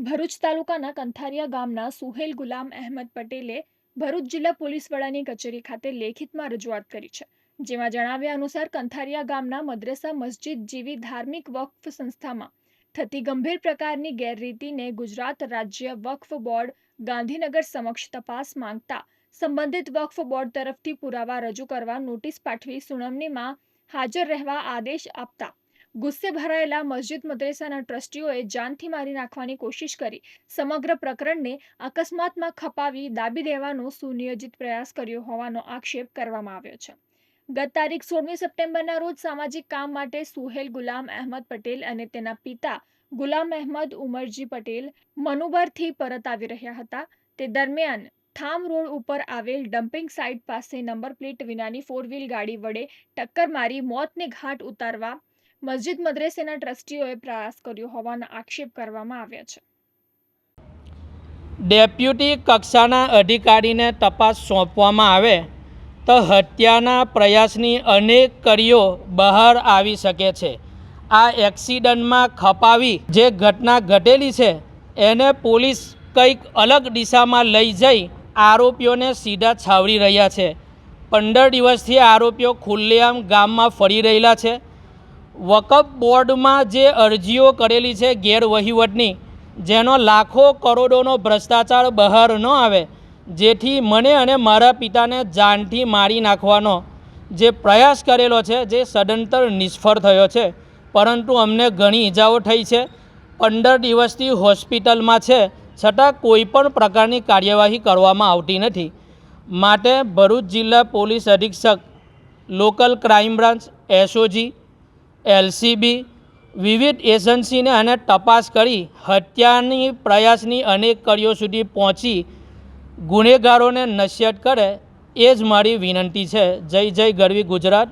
ભરૂચ તાલુકાના કંથારિયા ગામના સુહેલ ગુલામ અહેમદ પટેલે ભરૂચ જિલ્લા પોલીસ વડાની કચેરી ખાતે લેખિતમાં રજૂઆત કરી છે, જેમાં જણાવ્યા અનુસાર કંથારિયા ગામના મદ્રેસા મસ્જિદ જેવી ધાર્મિક વક્ફ સંસ્થામાં થતી ગંભીર પ્રકારની ગેરરીતિને ગુજરાત રાજ્ય વક્ફ બોર્ડ ગાંધીનગર સમક્ષ તપાસ માંગતા સંબંધિત વક્ફ બોર્ડ તરફથી પુરાવા રજૂ કરવા નોટિસ પાઠવી સુનાવણીમાં હાજર રહેવા આદેશ આપતા ગુસ્સે ભરાયેલા મસ્જિદ મદ્રેસાના ટ્રસ્ટીઓએ જાનથી મારી નાખવાની કોશિશ કરી. સમગ્ર પ્રકરણને અકસ્માતમાં ખપાવી દાબી દેવાનો સુનિયોજિત પ્રયાસ કર્યો હોવાનો આક્ષેપ કરવામાં આવ્યો છે. ગત તારીખ સોળમી સપ્ટેમ્બરના રોજ સામાજિક કામ માટે સુહેલ ગુલામ અહેમદ પટેલ અને તેના પિતા ગુલામ અહેમદ ઉમરજી પટેલ મનુબરથી પરત આવી રહ્યા હતા. તે દરમિયાન થામ રોડ ઉપર આવેલ ડમ્પિંગ સાઇટ પાસે નંબર પ્લેટ વિનાની ફોર વ્હીલ ગાડી વડે ટક્કર મારી મોતને ઘાટ ઉતારવા મસ્જિદ મદ્રેસેના ટ્રસ્ટીઓએ પ્રયાસ કર્યો હોવાના આક્ષેપ કરવામાં આવ્યા છે. ડેપ્યુટી કક્ષાના અધિકારીને તપાસ સોંપવામાં આવે તો હત્યાના પ્રયાસની અનેક કડીઓ બહાર આવી શકે છે. આ એક્સિડન્ટમાં ખપાવી જે ઘટના ઘટેલી છે, એને પોલીસ કંઈક અલગ દિશામાં લઈ જઈ આરોપીઓને સીધા છાવરી રહ્યા છે. પંદર દિવસથી આરોપીઓ ખુલ્લેઆમ ગામમાં ફરી રહેલા છે. વકફ બોર્ડમાં જે અરજીઓ કરેલી છે ગેરવહીવટની, જેનો લાખો કરોડોનો ભ્રષ્ટાચાર બહાર ન આવે, જેથી મને અને મારા પિતાને જાનથી મારી નાખવાનો જે પ્રયાસ કરેલો છે, જે સદંતર નિષ્ફળ થયો છે. પરંતુ અમને ઘણી ઈજાઓ થઈ છે. પંદર દિવસથી હોસ્પિટલમાં છે, છતાં કોઈ પણ પ્રકારની કાર્યવાહી કરવામાં આવતી નથી. માટે ભરૂચ જિલ્લા પોલીસ અધિક્ષક, local crime branch, SOG LCB વિવિધ એજન્સીને અને તપાસ કરી હત્યાની પ્રયાસની અનેક કડીઓ સુધી પહોંચી. ગુનેગારોને નશ્યત કરે, એ જ મારી વિનંતી છે. જય જય ગરવી ગુજરાત.